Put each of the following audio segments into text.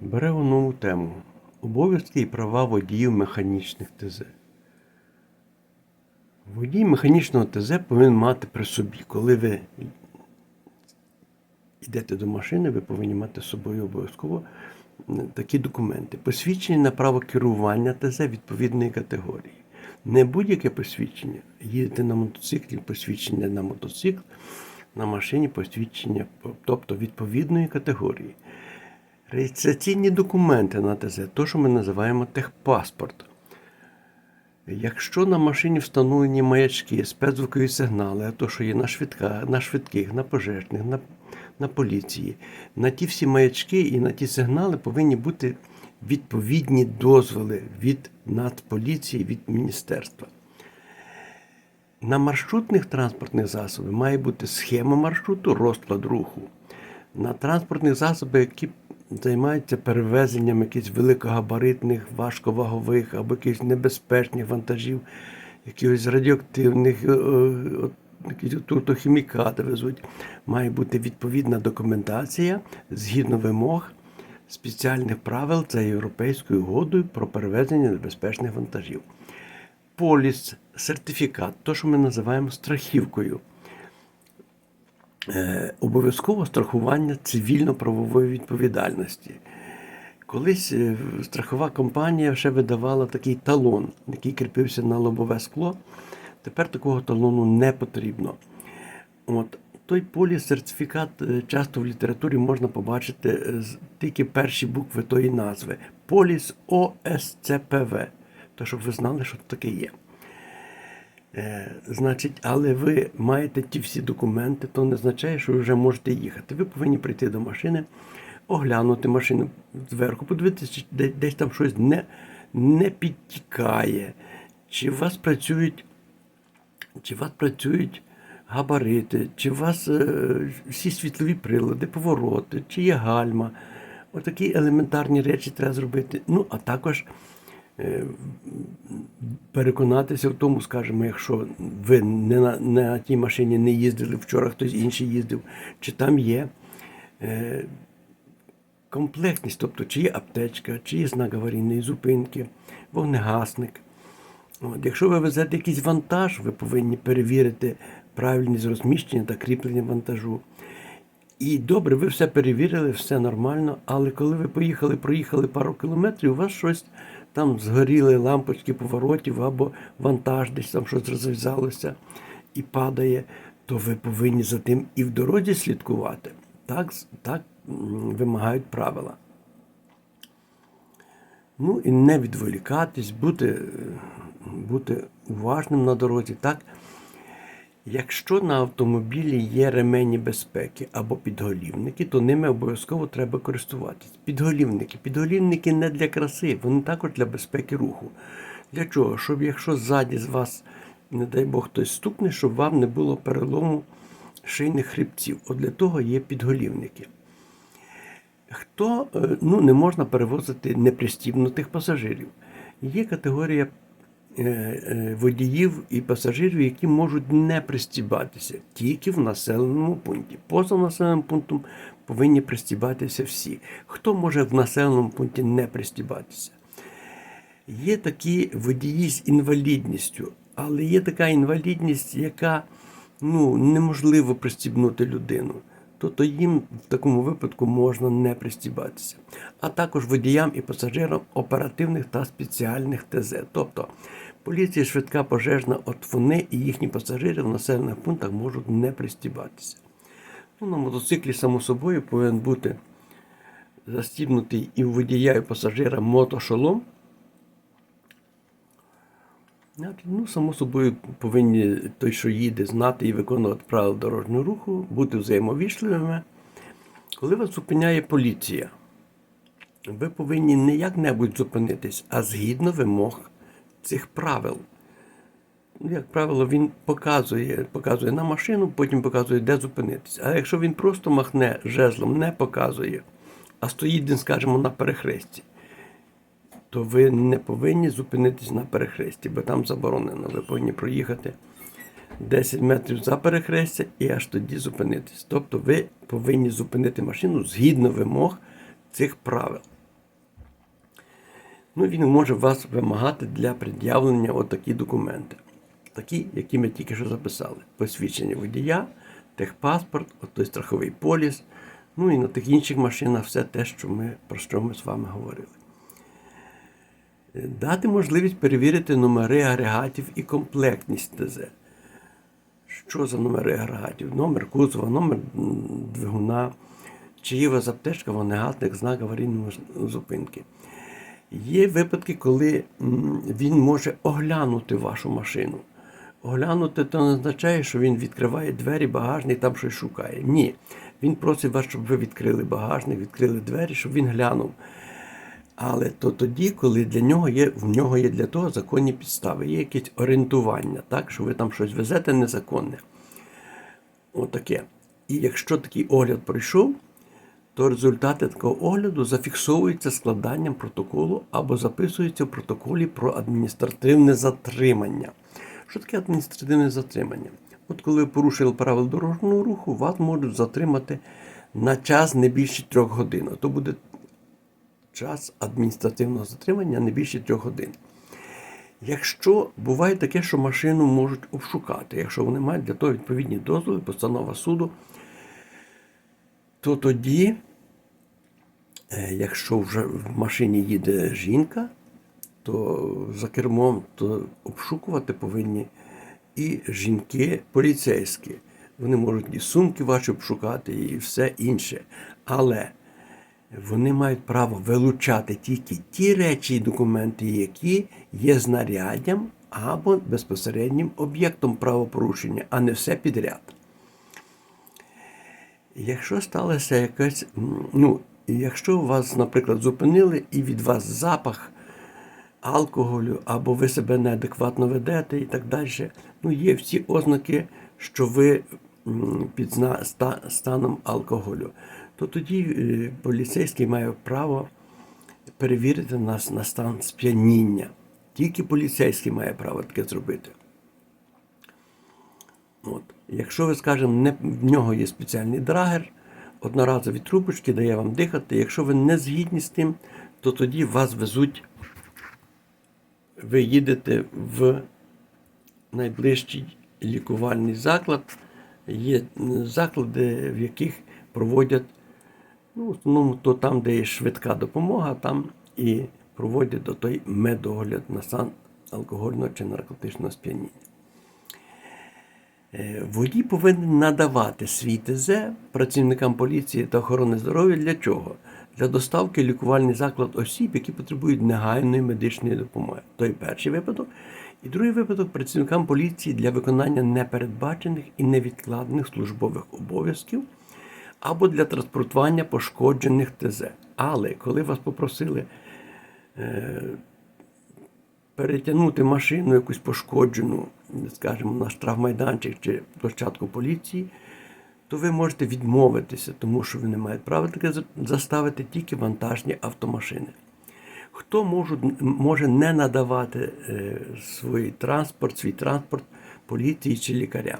Беремо нову тему. Обов'язки і права водіїв механічних ТЗ. Водій механічного ТЗ повинен мати при собі, коли ви йдете до машини, ви повинні мати з собою обов'язково такі документи. Посвідчення на право керування ТЗ відповідної категорії. Не будь-яке посвідчення. Їдете на мотоциклі, посвідчення на мотоцикл, на машині посвідчення, тобто відповідної категорії. Реєстраційні документи на ТЗ, то, що ми називаємо техпаспорт. Якщо на машині встановлені маячки, спецзвукові сигнали, а то, що є на, швидка, на швидких, на пожежних, на, на поліції, на ті всі маячки і на ті сигнали повинні бути відповідні дозволи від Нацполіції, від міністерства. На маршрутних транспортних засобах має бути схема маршруту, розклад руху. На транспортних засобах, які займаються перевезенням якихось великогабаритних, важковагових або якихось небезпечних вантажів, якихось радіоактивних, е, якісь отрутохімікати везуть, має бути відповідна документація згідно вимог спеціальних правил за Європейською угодою про перевезення небезпечних вантажів. Поліс, сертифікат, то, що ми називаємо страхівкою. Е, обов'язково страхування цивільно-правової відповідальності. Колись е, страхова компанія ще видавала такий талон, який кріпився на лобове скло. Тепер такого талону не потрібно. От. Той поліс сертифікат е, часто в літературі можна побачити тільки перші букви тої назви. Поліс ОСЦПВ. То, щоб ви знали, що таке є. Е, значить, але ви маєте ті всі документи, то не означає, що ви вже можете їхати. Ви повинні прийти до машини, оглянути машину зверху, подивитися, чи де- десь там щось не, не підтікає, чи у вас працюють, чи у вас працюють габарити, чи у вас е, всі світлові прилади, повороти, чи є гальма. Отакі елементарні речі треба зробити. Ну, а також переконатися в тому, скажімо, якщо ви не на, на тій машині не їздили, вчора хтось інший їздив, чи там є е, комплектність, тобто чи є аптечка, чи є знак аварійної зупинки, вогнегасник. От, якщо ви везете якийсь вантаж, ви повинні перевірити правильність розміщення та кріплення вантажу. І добре, ви все перевірили, все нормально, але коли ви поїхали, проїхали пару кілометрів, у вас щось там згоріли лампочки поворотів або вантаж десь там щось розв'язалося і падає, то ви повинні за тим і в дорозі слідкувати. Так, так вимагають правила. Ну і не відволікатись, бути, е, бути уважним на дорозі. Так? Якщо на автомобілі є ремені безпеки або підголівники, то ними обов'язково треба користуватись. Підголівники. Підголівники не для краси, вони також для безпеки руху. Для чого? Щоб якщо ззаді з вас, не дай Бог, хтось стукне, щоб вам не було перелому шийних хребців. От для того є підголівники. Хто е, ну, не можна перевозити непристібнутих пасажирів? Є категорія водіїв і пасажирів, які можуть не пристібатися тільки в населеному пункті. Поза населеним пунктом повинні пристібатися всі. Хто може в населеному пункті не пристібатися? Є такі водії з інвалідністю, але є така інвалідність, яка ну, неможливо пристібнути людину. Тобто їм в такому випадку можна не пристібатися. А також водіям і пасажирам оперативних та спеціальних ТЗ. Тобто поліція, швидка пожежна, от вони і їхні пасажири в населених пунктах можуть не пристібатися. Ну, на мотоциклі, само собою, повинен бути застібнутий і у водія, і пасажира мотошолом. Ну, само собою, повинні той, що їде, знати і виконувати правила дорожнього руху, бути взаємовічливими. Коли вас зупиняє поліція, ви повинні не як-небудь зупинитись, а згідно вимог цих правил. Як правило, він показує, показує на машину, потім показує, де зупинитись. А якщо він просто махне жезлом, не показує, а стоїть, скажімо, на перехресті, то ви не повинні зупинитись на перехресті, бо там заборонено. Ви повинні проїхати 10 метрів за перехрестя і аж тоді зупинитись. Тобто ви повинні зупинити машину згідно вимог цих правил. Ну, він може вас вимагати для пред'явлення отакі документи. Такі, які ми тільки що записали. Посвідчення водія, техпаспорт, от той страховий поліс, ну і на тих інших машинах все те, що ми, про що ми з вами говорили. Дати можливість перевірити номери агрегатів і комплектність ТЗ. Що за номери агрегатів? Номер кузова, номер двигуна, чи є у вас аптечка, вогнегасник, знак аварійної зупинки. Є випадки, коли він може оглянути вашу машину. Оглянути то не означає, що він відкриває двері, багажник, там щось шукає. Ні. Він просить вас, щоб ви відкрили багажник, відкрили двері, щоб він глянув. Але то тоді, коли для нього є, в нього є для того законні підстави, є якесь орієнтування, так, що ви там щось везете незаконне. Отаке. І якщо такий огляд пройшов, то результати такого огляду зафіксовуються складанням протоколу або записуються в протоколі про адміністративне затримання. Що таке адміністративне затримання? От коли ви порушили правила дорожнього руху, вас можуть затримати на час не більше трьох годин. То буде час адміністративного затримання не більше трьох годин. Якщо буває таке, що машину можуть обшукати, якщо вони мають для того відповідні дозволи, постанова суду, то тоді, е, якщо вже в машині їде жінка, то за кермом то обшукувати повинні і жінки поліцейські. Вони можуть і сумки ваші обшукати, і все інше. Але вони мають право вилучати тільки ті речі і документи, які є знаряддям або безпосереднім об'єктом правопорушення, а не все підряд. Якщо сталося якась, ну, якщо вас, наприклад, зупинили і від вас запах алкоголю, або ви себе неадекватно ведете і так далі, ну, є всі ознаки, що ви під станом алкоголю, то тоді е, поліцейський має право перевірити нас на стан сп'яніння. Тільки поліцейський має право таке зробити. От. Якщо ви, скажімо, не, в нього є спеціальний драгер, одноразові трубочки дає вам дихати. Якщо ви не згідні з тим, то тоді вас везуть, ви їдете в найближчий лікувальний заклад. Є заклади, в яких проводять, ну, основному то там, де є швидка допомога, там і проводять до той медогляд на стан алкогольного чи наркотичного сп'яніння. Е, Водій повинен надавати свій ТЗ працівникам поліції та охорони здоров'я для чого? Для доставки в лікувальний заклад осіб, які потребують негайної медичної допомоги. Той перший випадок. І другий випадок працівникам поліції для виконання непередбачених і невідкладних службових обов'язків або для транспортування пошкоджених ТЗ. Але коли вас попросили перетягнути машину якусь пошкоджену, скажімо, на штрафмайданчик чи площадку поліції, то ви можете відмовитися, тому що ви не маєте права таке заставити тільки вантажні автомашини. Хто можуть- може не надавати е, свій транспорт, свій транспорт поліції чи лікарям?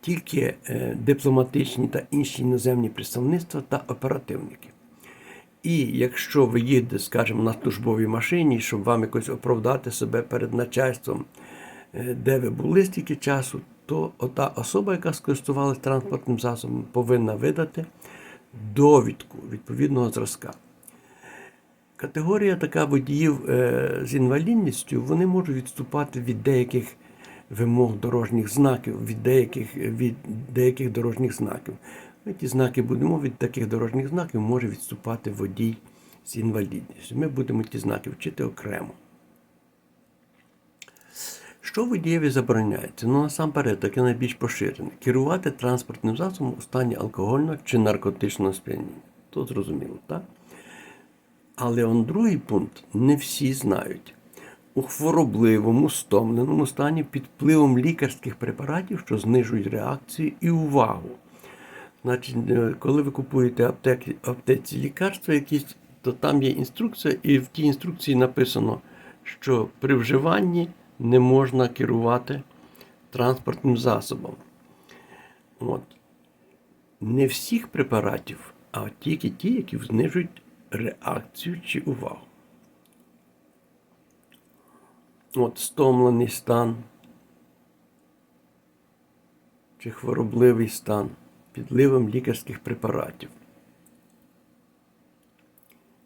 Тільки е, дипломатичні та інші іноземні представництва та оперативники. І якщо ви їдете, скажімо, на службовій машині, щоб вам якось оправдати себе перед начальством, е, де ви були стільки часу, то ота особа, яка скористувалася транспортним засобом, повинна видати довідку відповідного зразка. Категорія така водіїв е, з інвалідністю, вони можуть відступати від деяких вимог дорожніх знаків, від деяких, від деяких дорожніх знаків. Ми ті знаки будемо від таких дорожніх знаків може відступати водій з інвалідністю. Ми будемо ті знаки вчити окремо. Що водієві забороняється? Ну, насамперед, таке найбільш поширене. Керувати транспортним засобом у стані алкогольного чи наркотичного сп'яніння. То зрозуміло, так? Але он другий пункт не всі знають. У хворобливому, стомленому стані під впливом лікарських препаратів, що знижують реакцію і увагу. Значить, е, коли ви купуєте аптеки, аптеці лікарства якісь, то там є інструкція, і в тій інструкції написано, що при вживанні не можна керувати транспортним засобом. От. Не всіх препаратів, а тільки ті, які знижують реакцію чи увагу. от, стомлений стан чи хворобливий стан під впливом лікарських препаратів.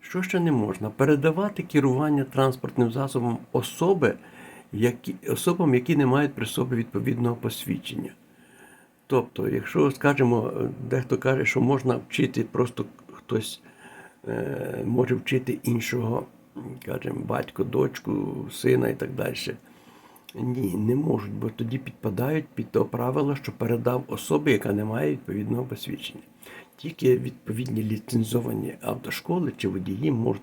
Що ще не можна? Передавати керування транспортним засобом особи, які, особам, які не мають при собі відповідного посвідчення. Тобто, якщо, скажімо, дехто каже, що можна вчити, просто хтось е, може вчити іншого, скажімо, батько, дочку, сина і так далі. Ні, не можуть, бо тоді підпадають під те правило, що передав особі, яка не має відповідного посвідчення. Тільки відповідні ліцензовані автошколи чи водії можуть,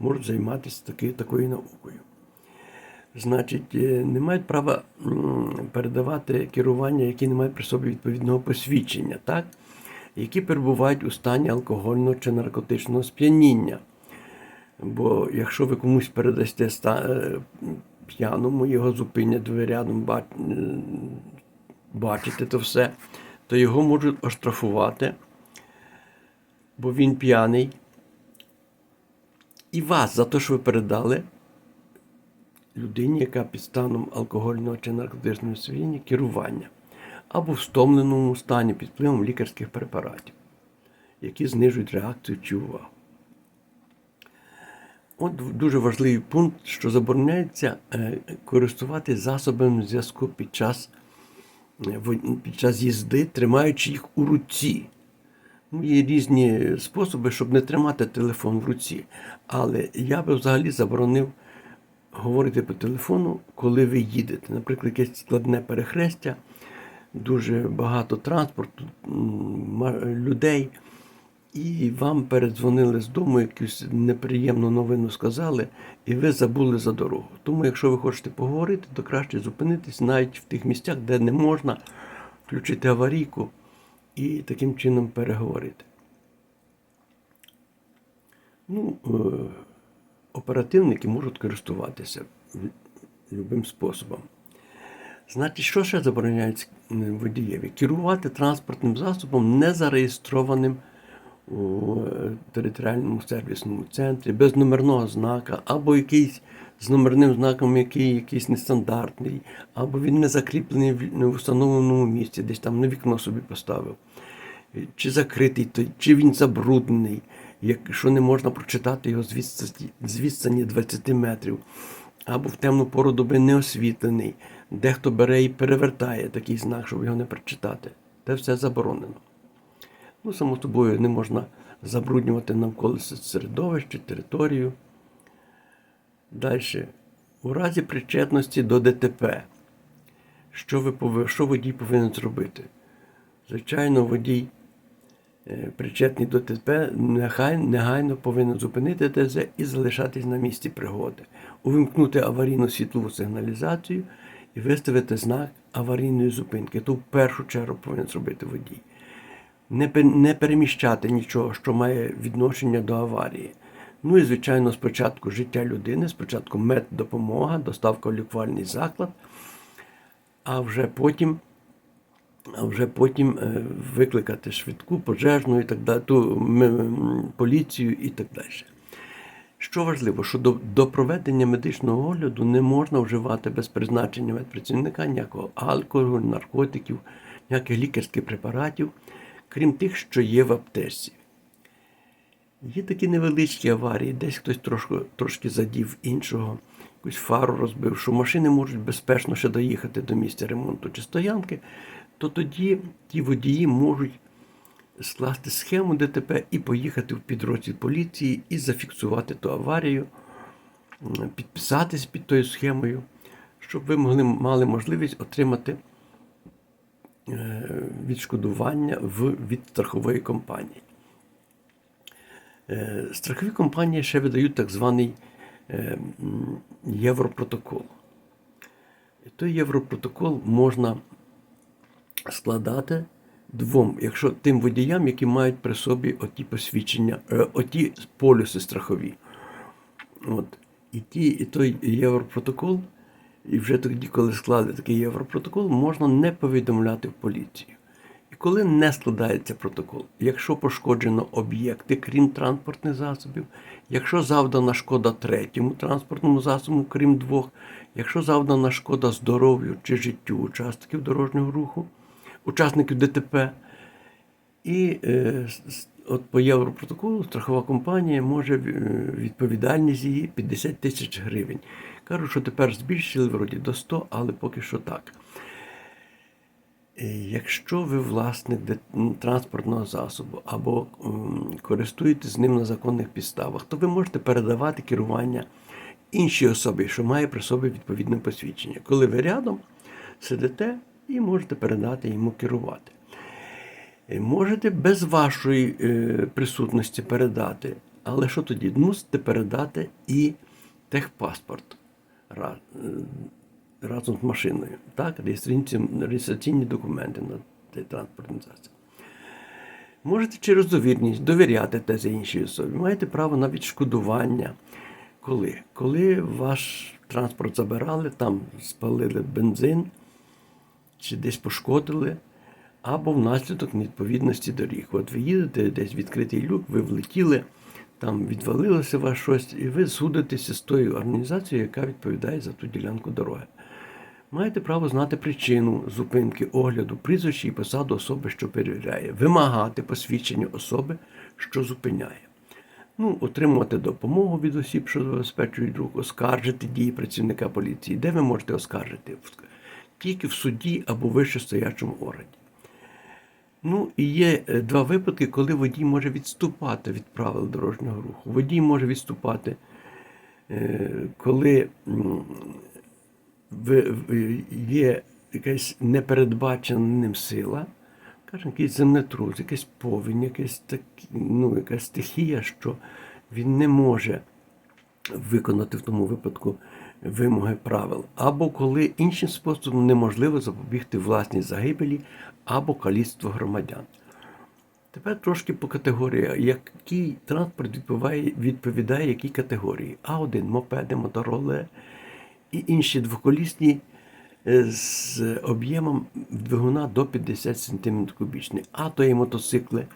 можуть займатися таки, такою наукою. Значить, е, не мають права передавати керування, які не мають при собі відповідного посвідчення, так? які перебувають у стані алкогольного чи наркотичного сп'яніння. Бо якщо ви комусь передасте е, п'яному, його зупинять ви рядом, ба- е, бачите то все, то його можуть оштрафувати, бо він п'яний. І вас за те, що ви передали людині, яка під станом алкогольного чи наркотичного сп'яніння, керування, або в стомленому стані під впливом лікарських препаратів, які знижують реакцію чи увагу. От дуже важливий пункт, що забороняється е, користуватися засобами зв'язку під час, е, під час їзди, тримаючи їх у руці. Ну, є різні способи, щоб не тримати телефон в руці. Але я би взагалі заборонив говорити по телефону, коли ви їдете. Наприклад, якесь складне перехрестя, дуже багато транспорту, людей, і вам передзвонили з дому, якусь неприємну новину сказали, і ви забули за дорогу. Тому, якщо ви хочете поговорити, то краще зупинитись навіть в тих місцях, де не можна включити аварійку і таким чином переговорити. Ну, е, оперативники можуть користуватися любим способом. Значить, що ще забороняється водієві? Керувати транспортним засобом не зареєстрованим у е, територіальному сервісному центрі, без номерного знака, або якийсь з номерним знаком, який якийсь нестандартний, або він не закріплений в установленому місці, десь там на вікно собі поставив. Чи закритий, чи він забруднений, якщо не можна прочитати його з відстані 20 метрів, або в темну пору доби не освітлений, дехто бере і перевертає такий знак, щоб його не прочитати. Це все заборонено. Ну, само собою, не можна забруднювати навколо середовище, територію. Далі. У разі причетності до ДТП, що, ви, пови- що водій повинен зробити? Звичайно, водій е, причетний до ДТП негайно повинен зупинити ТЗ і залишатись на місці пригоди, увімкнути аварійну світлову сигналізацію і виставити знак аварійної зупинки. То в першу чергу повинен зробити водій не, не переміщати нічого, що має відношення до аварії. Ну і, звичайно, спочатку життя людини, спочатку меддопомога, доставка в лікувальний заклад, а вже потім, а вже потім е, викликати швидку, пожежну і так далі, ту поліцію і так далі. Що важливо, що до, до проведення медичного огляду не можна вживати без призначення медпрацівника ніякого алкоголю, наркотиків, ніяких лікарських препаратів, крім тих, що є в аптечці. Є такі невеличкі аварії, десь хтось трошки, трошки задів іншого, якусь фару розбив, що машини можуть безпечно ще доїхати до місця ремонту чи стоянки, то тоді ті водії можуть скласти схему ДТП і поїхати в підрозділ поліції і зафіксувати ту аварію, підписатись під тою схемою, щоб ви могли, мали можливість отримати відшкодування в, від страхової компанії. Е, Страхові компанії ще видають так званий е, Європротокол. Той Європротокол можна складати двом, якщо тим водіям, які мають при собі оті посвідчення, е, оті полюси страхові. От. І, ті, і той Європротокол, і вже тоді, коли склали такий Європротокол, можна не повідомляти в поліцію. І коли не складається протокол, якщо пошкоджено об'єкти, крім транспортних засобів, якщо завдана шкода третьому транспортному засобу, крім двох, якщо завдана шкода здоров'ю чи життю учасників дорожнього руху, учасників ДТП, і е, от по Європротоколу страхова компанія може е, відповідальність її 50 тисяч гривень. Кажуть, що тепер збільшили вроді до 100, але поки що так. Е, Якщо ви власник транспортного засобу або користуєтесь ним на законних підставах, то ви можете передавати керування іншій особі, що має при собі відповідне посвідчення. Коли ви рядом сидите і можете передати йому керувати. Е, Можете без вашої е, присутності передати, але що тоді? Мусите передати і техпаспорт разом з машиною. Так, реєстраційні, документи на цей транспортний засіб. Можете через довірність довіряти тези іншій особі. Маєте право на відшкодування. Коли? Коли ваш транспорт забирали, там спалили бензин чи десь пошкодили, або внаслідок невідповідності доріг. От ви їдете десь відкритий люк, ви влетіли, там відвалилося вас щось, і ви судитеся з тою організацією, яка відповідає за ту ділянку дороги. Маєте право знати причину зупинки, огляду, прізвище і посаду особи, що перевіряє, вимагати посвідчення особи, що зупиняє. Ну, отримувати допомогу від осіб, що забезпечують рух, оскаржити дії працівника поліції. Де ви можете оскаржити? Тільки в суді або вищестоячому органі. Ну, і є е, два випадки, коли водій може відступати від правил дорожнього руху. Водій може відступати, е, коли є якась непередбачена ним сила, скажімо, якийсь землетрус, якась повінь, якась, ну, якась стихія, що він не може виконати в тому випадку вимоги правил, або коли іншим способом неможливо запобігти власній загибелі або каліцтву громадян. Тепер трошки по категоріях. Який транспорт відповідає, якій категорії? А1 мопеди, мотороли і інші двоколісні е, з об'ємом двигуна до 50 см кубічний. А то є мотоцикли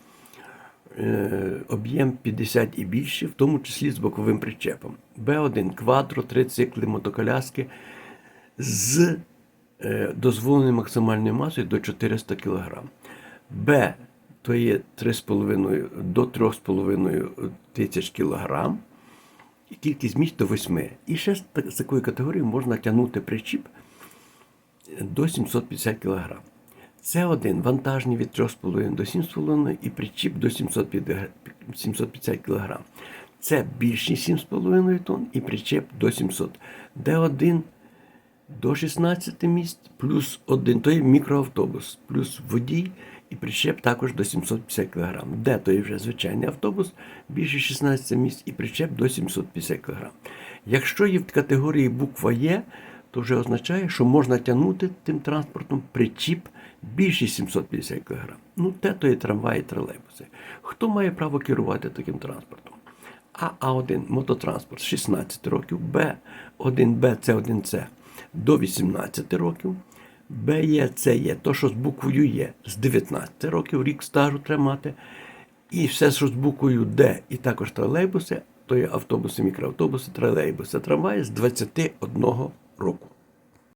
об'єм 50 і більше, в тому числі з боковим причепом. Б1 квадро, трицикли, мотоколяски з е, дозволеною максимальною масою до 400 кг. Б то є 3,5 до 3,5 тисяч кг. І кількість місць до 8. І ще з так- з такої категорії можна тягнути причіп до 750 кг. Це один вантажний від 3,5 до 7,5 і причіп до 750 750 кг. Це більші 7,5 тонн і причеп до 700. Д1 до 16 місць плюс один, то є мікроавтобус, плюс водій і причеп також до 750 кг. Де то є вже звичайний автобус, більше 16 місць і причеп до 750 кг. Якщо є в категорії буква Є, то вже означає, що можна тягнути тим транспортом причіп більше 750 кг. Ну, те то є трамваї, тролейбуси. Хто має право керувати таким транспортом? А А1 мототранспорт з 16 років, Б1Б, С1С до 18 років, БЄ, це є то, що з буквою Є з 19 років, рік стажу треба мати. І все, що з буквою Д, і також тролейбуси, то є автобуси, мікроавтобуси, тролейбуси, трамваї з 21 року.